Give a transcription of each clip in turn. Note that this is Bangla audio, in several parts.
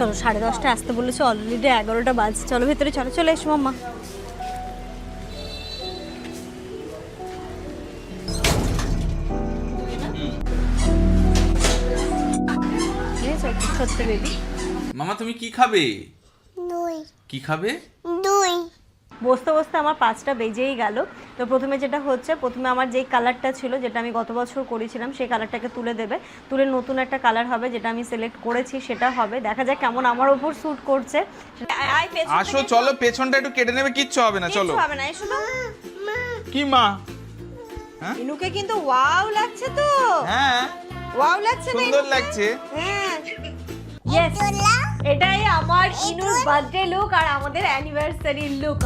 চলো সাড়ে দশটা আসতে বলেছে অলরেডি এগারোটা বাজছে। চলো ভেতরে চলো চলে এসো মাম্মা? মামা তুমি কি খাবে? কি খাবে? বসতে বসতে আমার পাঁচটা বেজেই গেল। তো প্রথমে যেটা হচ্ছে প্রথমে আমার যেই কালারটা ছিল যেটা আমি গত বছর করেছিলাম সেই কালারটাকে তুলে দেবে। তুলে নতুন একটা কালার হবে যেটা আমি সিলেক্ট করেছি সেটা হবে। দেখা যাক কেমন আমার ওপর স্যুট করছে। আয়, আয়, পেছন আসো চলো পেছনটা একটু কেটে নেবে কিচ্ছু হবে না চলো। হবে না না। কি মা? ইনুকে কিন্তু ওয়াও লাগছে তো। হ্যাঁ। ওয়াও লাগছে না সুন্দর লাগছে। হ্যাঁ। ইয়েস এটাই আমার ইনুর বার্থডে লুক আর আমাদের anniversary look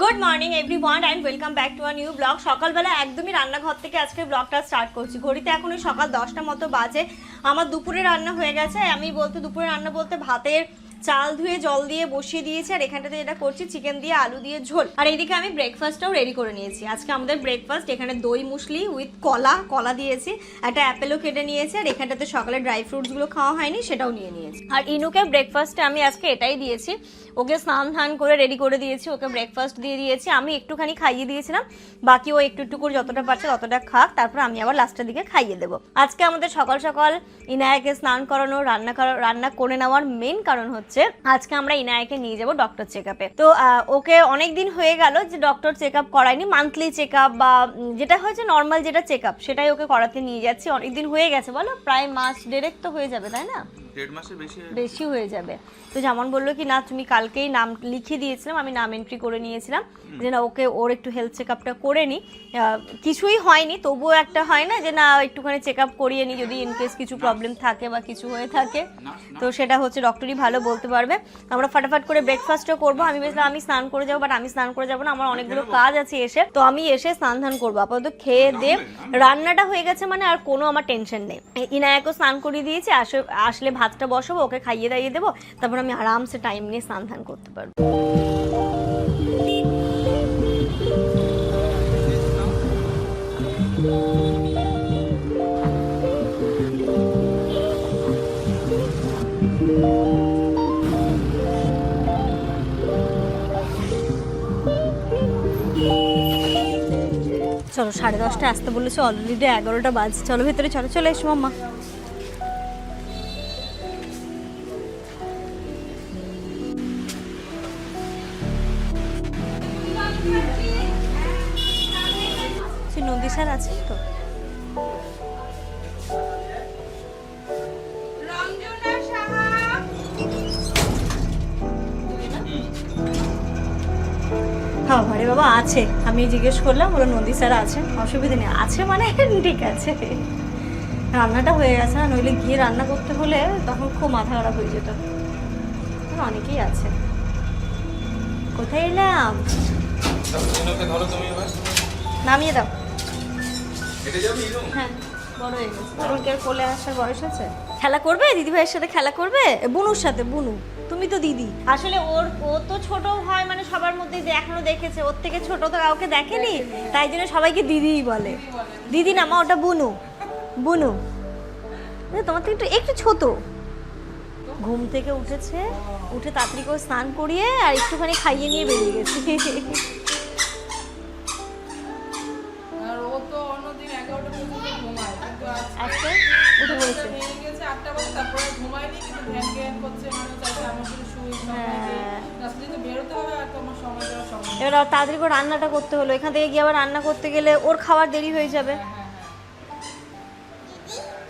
good morning every one and welcome back to our new blog সকালবেলা একদমই রান্নাঘর থেকে আজকে ব্লগটা স্টার্ট করছি। ঘড়িতে এখন ওই সকাল দশটা মতো বাজে। আমার দুপুরে রান্না হয়ে গেছে। আমি বলতে দুপুরে রান্না বলতে ভাতের চাল ধুয়ে জল দিয়ে বসিয়ে দিয়েছি, আর এখানটাতে যেটা করছি চিকেন দিয়ে আলু দিয়ে ঝোল। আর এইদিকে আমি ব্রেকফাস্টটাও রেডি করে নিয়েছি। আজকে আমাদের ব্রেকফাস্ট এখানে দই মুসলি উইথ কলা কলা দিয়েছি, একটা অ্যাপেলও কেটে নিয়েছি, আর এখানটাতে সকালে ড্রাই ফ্রুটসগুলো খাওয়া হয়নি, সেটাও নিয়ে নিয়েছি। আর ইনুকে ব্রেকফাস্টে আমি আজকে এটাই দিয়েছি ওকে স্নান ধান করে রেডি করে দিয়েছি, ওকে ব্রেকফাস্ট দিয়ে দিয়েছি, আমি একটুখানি খাইয়ে দিয়েছিলাম, বাকি ও একটু একটু করে যতটা পারছে ততটা খাক, তারপর আমি আবার লাস্টের দিকে খাইয়ে দেবো। আজকে আমাদের সকাল সকাল ইনায়াকে স্নান করানো, রান্না করা- রান্না করে নেওয়ার মেন কারণ হচ্ছে, আজকে আমরা ইনায়াকে নিয়ে যাব ডক্টর চেক আপে তো ওকে অনেক দিন হয়ে গেল যে ডক্টর চেক আপ করায়নি মান্থলি চেক আপ বা যেটা হয়েছে নর্মাল যেটা চেক আপ সেটাই ওকে করাতে নিয়ে যাচ্ছি অনেক দিন হয়ে গেছে, বলো, প্রায় মাস দেড়েক তো হয়ে যাবে, তাই না? দেড় মাসের বেশি বেশি হয়ে যাবে। তো যেমন বলল কি না তুমি কালকেই নাম লিখিয়ে দিয়েছিলাম আমি নাম এন্ট্রি করে নিয়েছিলাম। যে না ওকে ওর একটু হেলথ চেক আপটা করে নিই কিছুই হয়নি তবুও একটা হয় না যে না একটুখানি চেক আপ করিয়ে নিই যদি ইনকেস কিছু প্রবলেম থাকে বা কিছু হয়ে থাকে। তো সেটা হচ্ছে ডক্টরই ভালো বলতে পারবে। আমরা ফাটাফাট করে ব্রেকফাস্টও করব। আমি ভেবেছিলাম আমি স্নান করে যাব বাট আমি স্নান করে যাব না। আমার অনেকগুলো কাজ আছে এসে। তো আমি এসে স্নান ধান করব। আপাতত খেয়ে দে রান্নাটা হয়ে গেছে মানে আর কোনো আমার টেনশন নেই। ইনায়াকেও স্নান করিয়ে দিয়েছি আসলে আসলে ভাতটা বসাবো, ওকে খাইয়ে দাইয়ে দেবো, তারপর আমি আরামসে টাইম নিয়ে স্নান ধান করতে পারব। চলো, সাড়ে দশটা আসতে বলেছে অলরেডি এগারোটা বাজছে। চলো, ভেতরে চলো, চলে এসো, মাম্মা। সে নদী স্যার আছে তো? হ্যাঁ বাবা আছে। আমি জিজ্ঞেস করলাম ওরা নদী স্যার আছে অসুবিধা নেই। আছে মানে? ঠিক আছে। রান্নাটা হয়ে গেছে না? নইলে গিয়ে রান্না করতে হলে তখন খুব মাথা খারাপ হয়ে যেত। অনেকেই আছে। কোথায় এলাম? ধরো তুমি এবার। নামিয়ে দাও। হেঁটে যাবি? হ্যাঁ বড় হয়ে গেছে। তখন কি কোলে আসার বয়স আছে? খেলা করবে? দিদি ভাইয়ের সাথে খেলা করবে? বুনুর সাথে বুনু। তুমি তো দিদি। আসলে ওর ও তো ছোট হয় মানে সবার মধ্যে যে এখনও দেখেছে। ওর থেকে ছোট তো কাউকে দেখেনি। তাই জন্য সবাইকে দিদিই বলে। দিদি না মা ওটা বুনু। বুনু। তোমার থেকে একটু একটু ছোট। ঘুম থেকে উঠেছে উঠে তাড়াতাড়ি করে স্নান করিয়ে আর একটুখানি খাইয়ে নিয়ে বেরিয়ে গেছে। দেওয়ার সময় নেই। এবার তাড়াতাড়ি করে রান্নাটা করতে হলো। এখান থেকে গিয়ে আবার রান্না করতে গেলে ওর খাওয়ার দেরি হয়ে যাবে।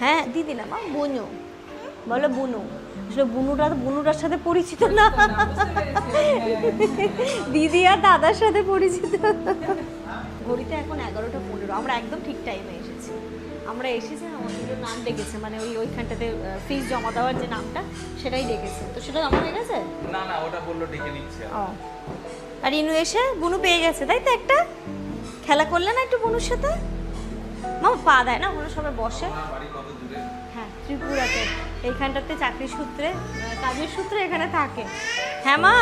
হ্যাঁ দিদি না মা বুনু। বলো বুনু। আসলে বুনুটা বুনুটার সাথে পরিচিত না। দিদি আর দাদার সাথে পরিচিত। ঘড়িতে এখন এগারোটা পনেরো। আমরা একদম ঠিক টাইমে এসেছি। আমরা এসেছি আমাদের নাম ডেকেছে মানে ওই ওইখানটাতে ফিস জমা দেওয়ার যে নামটা সেটাই ডেকেছে। তো সেটা জমা হয়ে গেছে? না না ওটা বলল ডেকে নিচ্ছে। ও। আর ইনু এসে বুনু পেয়ে গেছে তাই তো একটা? খেলা করলে না একটু বুনুর সাথে? মামা পা দেয় না ওখানে সবাই বসে। আমার বাড়ি কত দূরে? হ্যাঁ ত্রিপুরাতে। এইখানটাতে চাকরি সূত্রে কাজের সূত্রে এখানে থাকে। হ্যাঁ মা?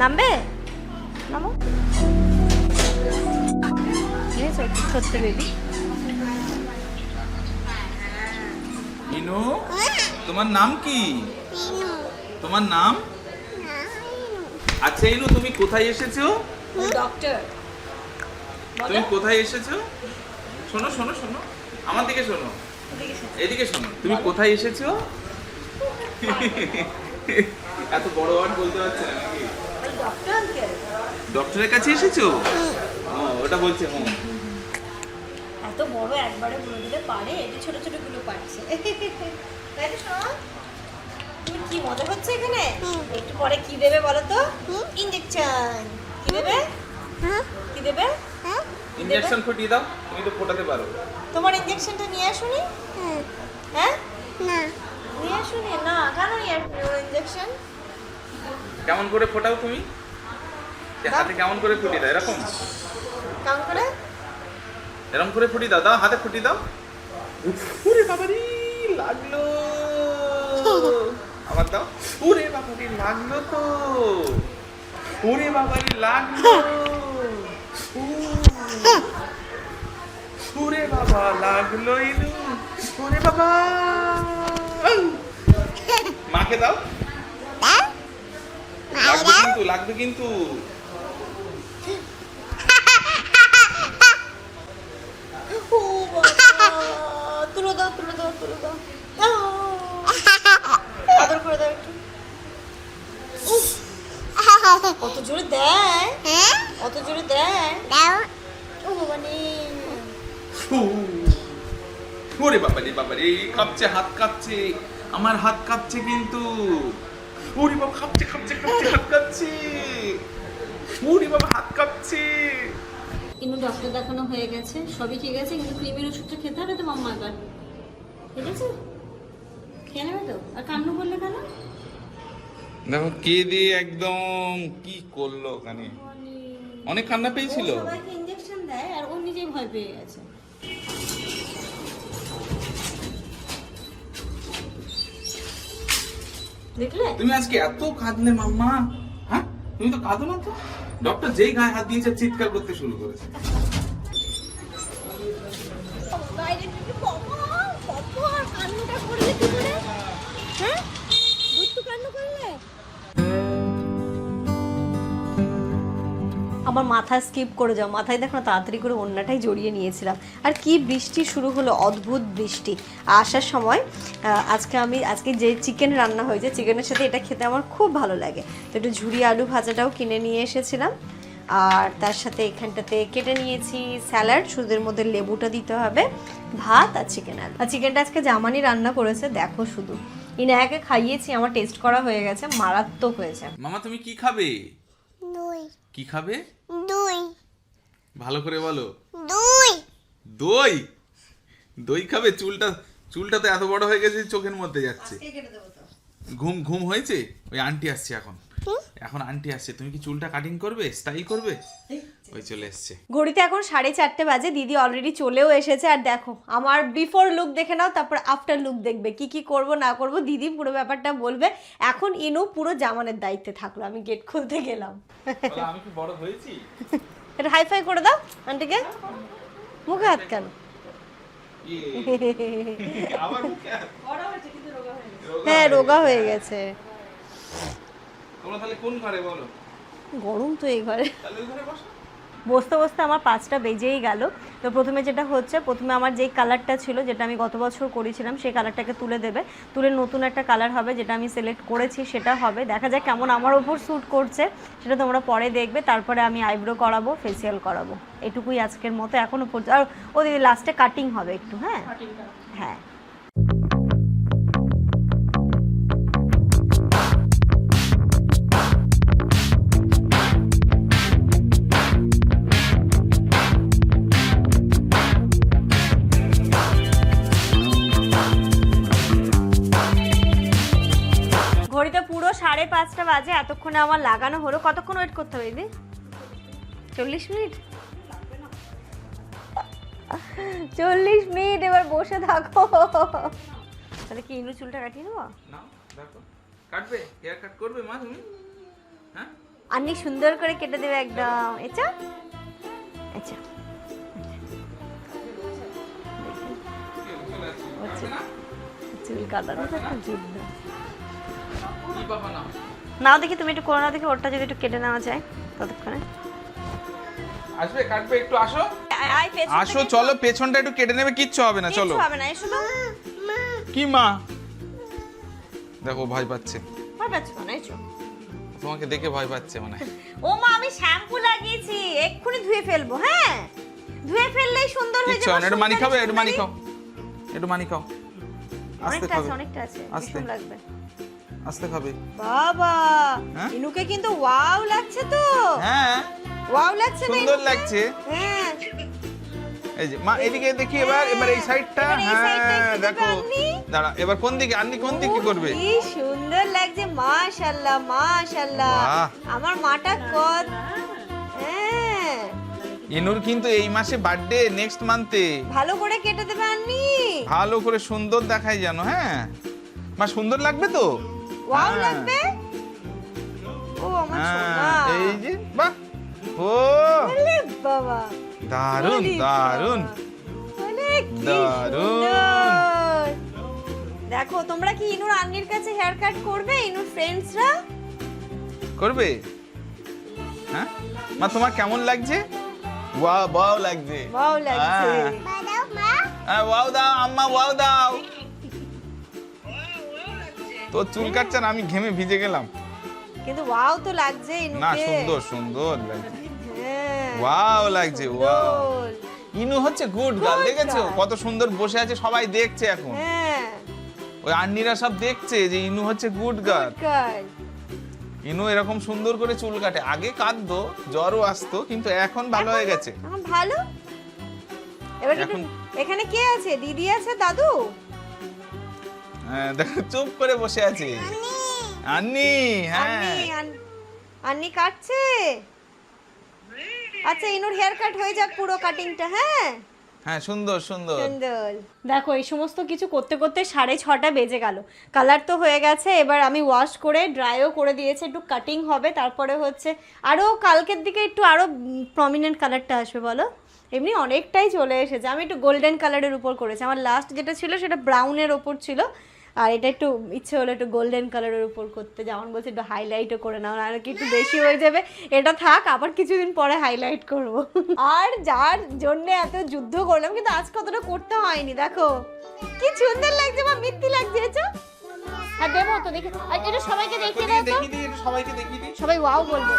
নামবে? নামো? সত্যি বেবি ইনু তোমার নাম কি? তোমার নাম? আচ্ছা ইনু তুমি কোথায় এসেছ? ডক্টর তুমি কোথায় এসেছ? শোনো শোনো শোনো। আমার দিকে শোনো। এদিকে শোনো। তুমি কোথায় এসেছ? এত বড় ওয়ার্ড বলতে পারছে না নাকি? ডক্টরের কাছে এসেছ? ও ওটা বলছে হুম। এত বড় একবারে বলে দিলে পারে এটা ছোট ছোটগুলো পারছে তাই তো শোনো? তুমি কি মজা হচ্ছে এখানে? একটু পরে কি দেবে বলো তো? ইঞ্জেকশন কি দেবে? কি দেবে? ইঞ্জেকশন ফুটিয়ে দাও তুমি তো ফোটাতে পারো। তোমার ইঞ্জেকশনটা নিয়ে আসুনি? হ্যাঁ? না। নিয়ে আসুনি? না কেন নিয়ে আসুনি ওর ইঞ্জেকশন কেমন করে ফোটাও তুমি? হাতে কেমন করে ফুটিয়ে দাও এরকম? কেমন করে? এরকম করে ফুটি দাও দাও হাতে ফুটি দাও। ওরে বাবারি লাগল। আবার দাও। ওরে বাবারি লাগল তো। ওরে বাবারি লাগল। ও। ওরে বাবা লাগল ইনু ওরে বাবা। মাকে দাও। লাগবে কিন্তু লাগবে কিন্তু ও বাবা তুলো দাও তুলো দাও তুলো দাও! আদর করে দাও। একটু জোরে দেয় কত জোরে দেয়? ও বাবা নে ওরে বাবা রে বাবা রে কাঁপছে হাত কাঁপছে। আমার হাত কাঁপছে কিন্তু। ওরে বাবা কাঁপছে কাঁপছে কাঁপছে হাত কাঁপছে। ওরে বাবা হাত কাঁপছে। কিন্তু ডক্টর দেখানো হয়ে গেছে সবই ঠিক আছে কিন্তু ক্রিমের ওষুধটা খেতে হবে তো মাম্মা এবার ঠিক আছে? খেয়ে নেবে তো? আর কান্না করলে কেন? দেখো কে দিয়ে একদম কি করল ওখানে? অনেক কান্না পেয়েছিল। সবাইকে ইঞ্জেকশন দেয় আর ও নিজেই ভয় পেয়ে গেছে। দেখলে? তুমি আজকে এত কাঁদলে মাম্মা হ্যাঁ? তুমি তো কাঁদো না তো? ডক্টর যেই গায়ে হাত দিয়েছে, চিৎকার করতে শুরু করেছে। বাইরে থেকে কান্নাটা করলে কি করে হ্যাঁ? আমার মাথা স্কিপ করে যাও। মাথায় দেখো না তাড়াতাড়ি করে অন্যটাই জড়িয়ে নিয়েছিলাম। আর কি বৃষ্টি শুরু হলো অদ্ভুত বৃষ্টি। আসার সময় আজকে আমি আজকে যে চিকেন রান্না হয়েছে চিকেনের সাথে এটা খেতে আমার খুব ভালো লাগে। তো একটু ঝুড়ি আলু ভাজাটাও কিনে নিয়ে এসেছিলাম। আর তার সাথে এখানটাতে কেটে নিয়েছি স্যালাড সুদের মধ্যে লেবুটা দিতে হবে ভাত আর চিকেন আলু। আর চিকেনটা আজকে জামানি রান্না করেছে দেখো শুধু। ইনায়াকে খাইয়েছি আমার টেস্ট করা হয়ে গেছে মারাত্মক হয়েছে। মামা তুমি কি খাবে? কি খাবে? ভালো করে বলো। দুই। দই? দই খাবে? চুলটা চুলটা তো এত বড় হয়ে গেছে চোখের মধ্যে যাচ্ছে। ঘুম ঘুম হয়েছে? ওই আন্টি আসছে এখন। এখন আন্টি আসছে। তুমি কি চুলটা কাটিং করবে? স্টাইল করবে? ওই চলে এসছে। ঘড়িতে এখন সাড়ে চারটে বাজে। দিদি অলরেডি চলেও এসেছে। আর দেখো আমার বিফোর লুক দেখে নাও তারপর আফটার লুক দেখবে। কি কি করব না করব দিদি পুরো ব্যাপারটা বলবে। এখন ইনু পুরো জামানের দায়িত্বে থাকল। আমি গেট খুলতে গেলাম। আমি কি বড় হয়েছি? এটা হাই ফাই করে দাও আন্টিকে। মুখে হাত কেন। হ্যাঁ রোগা হয়ে গেছে। গরম তো এই ঘরে। ওই বসতে বসতে আমার পাঁচটা বেজেই গেল। তো প্রথমে যেটা হচ্ছে প্রথমে আমার যেই কালারটা ছিল যেটা আমি গত বছর করেছিলাম সেই কালারটাকে তুলে দেবে। তুলে নতুন একটা কালার হবে যেটা আমি সিলেক্ট করেছি সেটা হবে। দেখা যাক কেমন আমার ওপর স্যুট করছে সেটা তোমরা পরে দেখবে। তারপরে আমি আইব্রো করাবো ফেসিয়াল করাবো। এটুকুই আজকের মতো। এখনও পর্যন্ত আর ও দিদি লাস্টে কাটিং হবে একটু হ্যাঁ? হ্যাঁ। ঘড়িতে পুরো সাড়ে পাঁচটা বাজে এতক্ষণে আমার লাগানো হলো। কতক্ষণ ওয়েট করতে হবে দিদি? চল্লিশ মিনিট? চল্লিশ মিনিট এবার বসে থাকো। তাহলে কি ইনু চুলটা কাটিয়ে নেব? কাটবে? হেয়ার কাট করবে মা তুমি? হ্যাঁ? সুন্দর করে কেটে দেবে একদম। আচ্ছা আচ্ছা? চলে কাটানো যুদ্ধ। না নাও দেখি তুমি একটু করে নাও দেখি ওরটা যদি একটু কেটে নেওয়া যায় ততক্ষণে। আসবে কাটবে একটু আসো। আসো চলো পেছনটা একটু কেটে নেবে কিচ্ছু হবে না চলো। হবে না এসো তো। কি মা? দেখো ভয় পাচ্ছে। ভয় পাচ্ছ না এসো। তোমাকে দেখে ভয় পাচ্ছে মানে ও মা আমি শ্যাম্পু লাগিয়েছি এক্ষুনি ধুয়ে ফেলব হ্যাঁ? ধুয়ে ফেললেই সুন্দর হয়ে যাবে একটু মানি খাবে একটু মানি খাও। একটু মানি খাও। আস্তে অনেকটা আছে অনেকটা আছে আস্তে। লাগবে। আস্তে খাবে। বাবা হ্যাঁ? ইনুকে কিন্তু ওয়াও লাগছে তো। হ্যাঁ? ওয়াও লাগছে সুন্দর লাগছে। হ্যাঁ। এই যে মা এদিকে দেখি এবার এবার এই সাইডটা এবার এই সাইডটা হ্যাঁ দেখো দাঁড়া এবার কোন দিকে আন্নি কোন দিকে করবে? কি সুন্দর লাগছে মাশাআল্লাহ মাশাআল্লাহ। আমার মাটা কত হ্যাঁ। ইনুর কিন্তু এই মাসে বার্থডে নেক্সট মান্থে ভালো করে কেটে দেবে আন্নি ভালো করে সুন্দর দেখাই জানো হ্যাঁ। মা সুন্দর লাগবে তো? ওয়াও হ্যাঁ। লাগবে? ও আমার সোনা। হ্যাঁ এই যে বাহ। ও। ওলে বাবা। দারুণ। দেখো তোমরা কি ইনুর আন্নির কাছে হেয়ার কাট করবে ইনুর ফ্রেন্ডসরা করবে? হ্যাঁ? মা তোমার কেমন লাগছে? ওয়াও ওয়াও লাগছে। ওয়াও লাগছে। হ্যাঁ। বাদাও মা হ্যাঁ ওয়াও দাও আম্মা ওয়াও দাও। তোর চুল কাটছেন আমি ঘেমে ভিজে গেলাম। কিন্তু ওয়াও তো লাগছে না সুন্দর সুন্দর লাগছে। হ্যাঁ ওয়াও লাগছে ওয়াও। ইনু হচ্ছে গুড গার্ল দেখেছ? কত সুন্দর বসে আছে সবাই দেখছে এখন। হ্যাঁ। ওই আন্নিরা সব দেখছে যে ইনু হচ্ছে গুড গার্ল। ইনু এরকম সুন্দর করে চুল কাটে। আগে কাঁদতো জ্বরও আসতো কিন্তু এখন ভালো হয়ে গেছে। ভালো? এবার এখানে কে আছে? দিদি আছে? দাদু? হ্যাঁ, দেখো চুপ করে বসে আছে। আন্নি। হ্যাঁ। আন্নি কাটছে? আচ্ছা ইনুর হেয়ার কাট হয়ে যাক পুরো কাটিংটা হ্যাঁ? হ্যাঁ সুন্দর সুন্দর। সুন্দর। দেখো এই সমস্ত কিছু করতে করতে সাড়ে ছটা বেজে গেল। কালার তো হয়ে গেছে এবার আমি ওয়াশ করে ড্রাইও করে দিয়েছি একটু কাটিং হবে তারপরে হচ্ছে আরও কালকের দিকে একটু আরও প্রমিনেন্ট কালারটা আসবে বলো? এমনি অনেকটাই চলে এসেছে। আমি একটু গোল্ডেন কালারের উপর করেছি। আমার লাস্ট যেটা ছিল সেটা ব্রাউনের ওপর ছিল। আর এটা একটু ইচ্ছে হলো একটু গোল্ডেন কালারের উপর করতে। যেমন বলছে একটু হাইলাইটও করে নাও আর কি একটু বেশি হয়ে যাবে। এটা থাক আবার কিছুদিন পরে হাইলাইট করব। আর যার জন্য এত যুদ্ধ করলাম কিন্তু আজকে অতটা করতে হয়নি দেখো। কি সুন্দর লাগছে বা মিথ্যি লাগছে আর দেবো তো দেখি। আর এটা সবাইকে দেখিয়ে দাও তো। সবাইকে দেখি দিই। সবাই ওয়াও বলবে।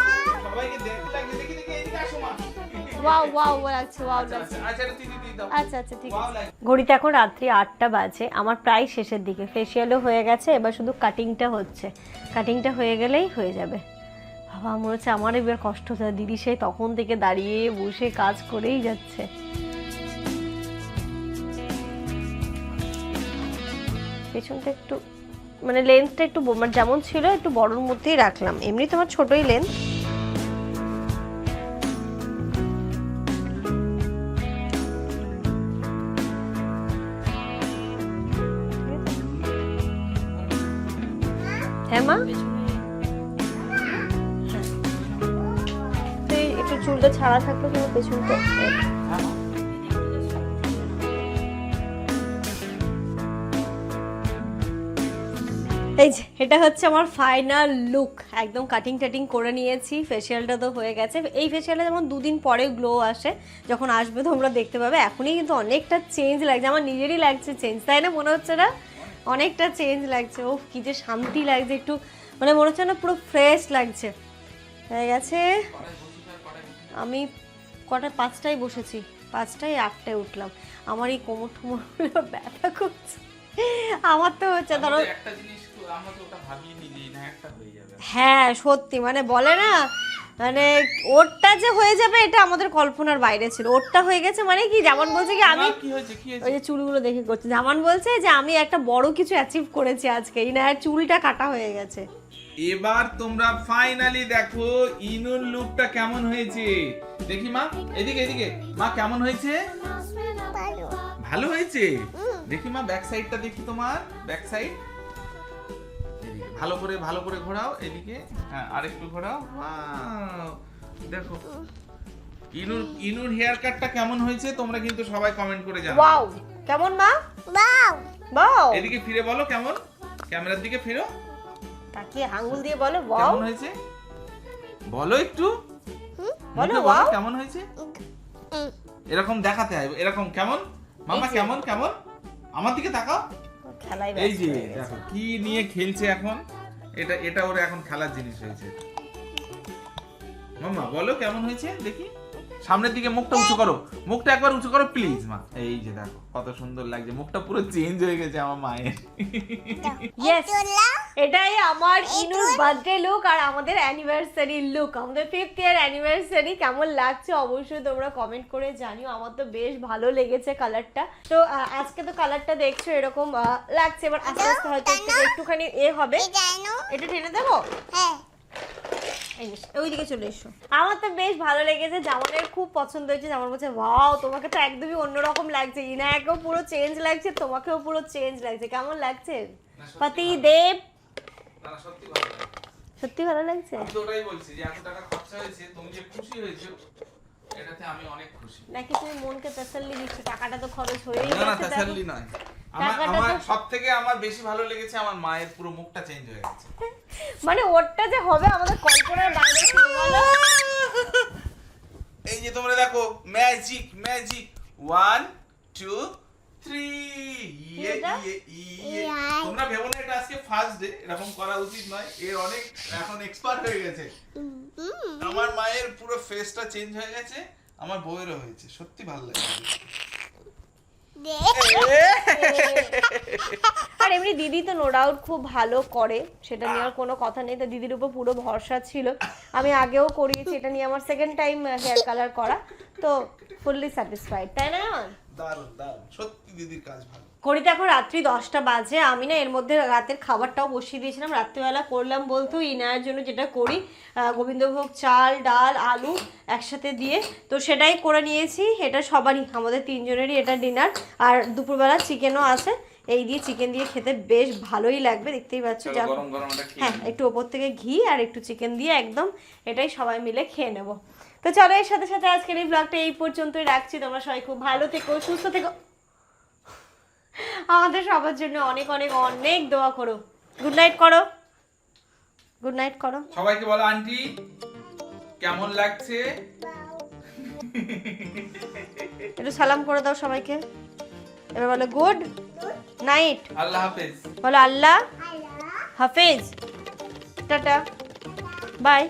সবাইকে দেখতে লাগছে দেখি দেখি এদিকে আসো মা। ওয়াও ওয়াও লাগছে ওয়াও লাগছে আচ্ছা আচ্ছা দাও। আচ্ছা আচ্ছা ঠিক আছে। ঘড়িতে এখন রাত্রি আটটা বাজে আমার প্রায় শেষের দিকে। ফেসিয়ালও হয়ে গেছে এবার শুধু কাটিংটা হচ্ছে। কাটিংটা হয়ে গেলেই হয়ে যাবে। বাবা মনে হচ্ছে আমার এবার কষ্ট হচ্ছে। দিদি সেই তখন থেকে দাঁড়িয়ে বসে কাজ করেই যাচ্ছে। পেছনটা একটু মানে লেন্থটা একটু মানে যেমন ছিল একটু বড়োর মধ্যেই রাখলাম। এমনি তোমার ছোটই লেন্থ হ্যাঁ মা? তো এই একটু চুলটা ছাড়া থাকল কিন্তু পেছনটা এই যে, এটা হচ্ছে আমার ফাইনাল লুক একদম কাটিং টাটিং করে নিয়েছি ফেসিয়ালটা তো হয়ে গেছে। এই ফেসিয়ালে যেমন দুদিন পরে গ্লো আসে, যখন আসবে তোমরা দেখতে পাবে। এখনই কিন্তু অনেকটা চেঞ্জ লাগছে, আমার নিজেরই লাগছে চেঞ্জ তাই না মনে হচ্ছে না? অনেকটা চেঞ্জ লাগছে। ও কি যে শান্তি লাগছে একটু মানে মনে হচ্ছে না পুরো ফ্রেশ লাগছে। হয়ে গেছে। আমি কটা পাঁচটায় বসেছি। পাঁচটায় আটটায় উঠলাম। আমার এই কোমর ঠোমর ব্যথা করছে। আমার তো হচ্ছে ধরো হ্যাঁ সত্যি। মানে বলে না মানে ওরটা যে হয়ে যাবে এটা আমাদের কল্পনার বাইরে ছিল। ওরটা হয়ে গেছে মানে কি যেমন বলছে কি আমি মা, কি হয়েছে কি হয়েছে? ওই যে চুলগুলো দেখে করছে। যেমন বলছে যে আমি একটা বড় কিছু অ্যাচিভ করেছি আজকে এই না চুলটা কাটা হয়ে গেছে। এবার তোমরা ফাইনালি দেখো ইনুর লুকটা কেমন হয়েছে। দেখি মা এদিকে এদিকে। মা কেমন হয়েছে? ভালো। ভালো হয়েছে? দেখি মা ব্যাক সাইডটা দেখি তোমার ব্যাক সাইড ভালো করে ভালো করে ঘোরাও এদিকে হ্যাঁ আরেকটু ঘোরাও! দেখো ইনুর ইনুর হেয়ার কাটটা কেমন হয়েছে তোমরা কিন্তু সবাই কমেন্ট করে জানাও। ওয়াও কেমন মা? বাও বাও এদিকে ফিরে বলো কেমন? ক্যামেরার দিকে ফিরো। তাকিয়ে আঙ্গুল দিয়ে বলো বাও কেমন হয়েছে? বলো একটু। বলো, wow। কেমন হয়েছে? এরকম দেখাতে হয় এরকম কেমন? মামা কেমন কেমন? আমার দিকে তাকাও। খেলাই এই যে। দেখো কি নিয়ে খেলছে এখন? এটা এটা ওর এখন খেলার জিনিস হয়েছে। মামা বলো কেমন হয়েছে? দেখি। সামনের দিকে মুখটা উঁচু করো। মুখটা একবার উঁচু করো প্লিজ মা। এই যে দেখো কত সুন্দর লাগছে। মুখটা পুরো চেঞ্জ হয়ে গেছে আমার মায়ের। Yes, এটাই আমার ইনুর বার্থডে লুক আর আমাদের অ্যানিভার্সারি লুক আমাদের ফিফথ ইয়ার অ্যানিভার্সারি কেমন লাগছে অবশ্যই তোমরা কমেন্ট করে জানিও। আমার তো বেশ ভালো লেগেছে কালারটা তো আজকে তো কালারটা দেখছ এরকম লাগছে। এবার আস্তে আস্তে হয়তো একটুখানি এ হবে। এটা টেনে দেবো? হ্যাঁ। ওইদিকে চলে এসো। আমার তো বেশ ভালো লেগেছে জামানের খুব পছন্দ হয়েছে। জামার বলছে ওয়াও তোমাকে তো একদমই অন্যরকম লাগছে। ইনায়াকেও পুরো চেঞ্জ লাগছে তোমাকেও পুরো চেঞ্জ লাগছে। কেমন লাগছে? পতি দেব। সত্যি ভালো লাগছে? আমি তো ওটাই বলছি যে এত টাকা খরচা হয়েছে তুমি যে খুশি হয়েছো এটাতে আমি অনেক খুশি। নাকি তুমি মনকে তাসাল্লি দিচ্ছ? টাকাটা তো খরচ হয়ে গেছে না তাসাল্লি নয়। আমার আমার সবথেকে আমার বেশি ভালো লেগেছে আমার মায়ের পুরো মুখটা চেঞ্জ হয়ে গেছে। মানে ওরটা যে হবে আমাদের কল্পনার বাইরে ছিল বলো। এই যে তোমরা দেখো magic magic one two three ইয়ে ইয়ে ইয়ে তোমরা ভেবো না এটা আজকে ফার্স্ট ডে এরকম করা উচিত নয়। এর অনেক এখন এক্সপার্ট হয়ে গেছে। আমার মায়ের পুরো ফেসটা চেঞ্জ হয়ে গেছে আমার বউয়েরও হয়েছে। সত্যি ভালো লাগে। আর এমনি দিদি তো নো ডাউট খুব ভালো করে সেটা নিয়ে আর কোনো কথা নেই। তো দিদির উপর পুরো ভরসা ছিল। আমি আগেও করিয়েছি এটা নিয়ে আমার সেকেন্ড টাইম হেয়ার কালার করা। তো ফুললি স্যাটিসফাইড তাই না? দারুণ দারুণ। সত্যি দিদির কাজ ভালো। ঘড়িতে এখন রাত্রি দশটা বাজে আমি না এর মধ্যে রাতের খাবারটাও বসিয়ে দিয়েছিলাম। রাত্রিবেলা করলাম বলতো ইনার জন্য যেটা করি গোবিন্দভোগ চাল ডাল আলু একসাথে দিয়ে। তো সেটাই করে নিয়েছি এটা সবারই আমাদের তিনজনেরই এটা ডিনার। আর দুপুরবেলা চিকেনও আছে এই দিয়ে চিকেন দিয়ে খেতে বেশ ভালোই লাগবে দেখতেই পাচ্ছ। যা গরম গরম এটা খেয়ে হ্যাঁ একটু ওপর থেকে ঘি আর একটু চিকেন দিয়ে একদম এটাই সবাই মিলে খেয়ে নেব। তো চলো এর সাথে সাথে আজকের এই ব্লগটা এই পর্যন্তই রাখছি। তোমরা সবাই খুব ভালো থেকো সুস্থ থেকো। আমাদের সবার জন্য অনেক অনেক অনেক দোয়া করো। গুড নাইট করো। গুড নাইট করো। সবাইকে বলো আন্টি কেমন লাগছে? একটু সালাম করে দাও সবাইকে। এবার বলো গুড নাইট। আল্লাহ হাফেজ। বলো আল্লাহ হাফেজ। টাটা। বাই।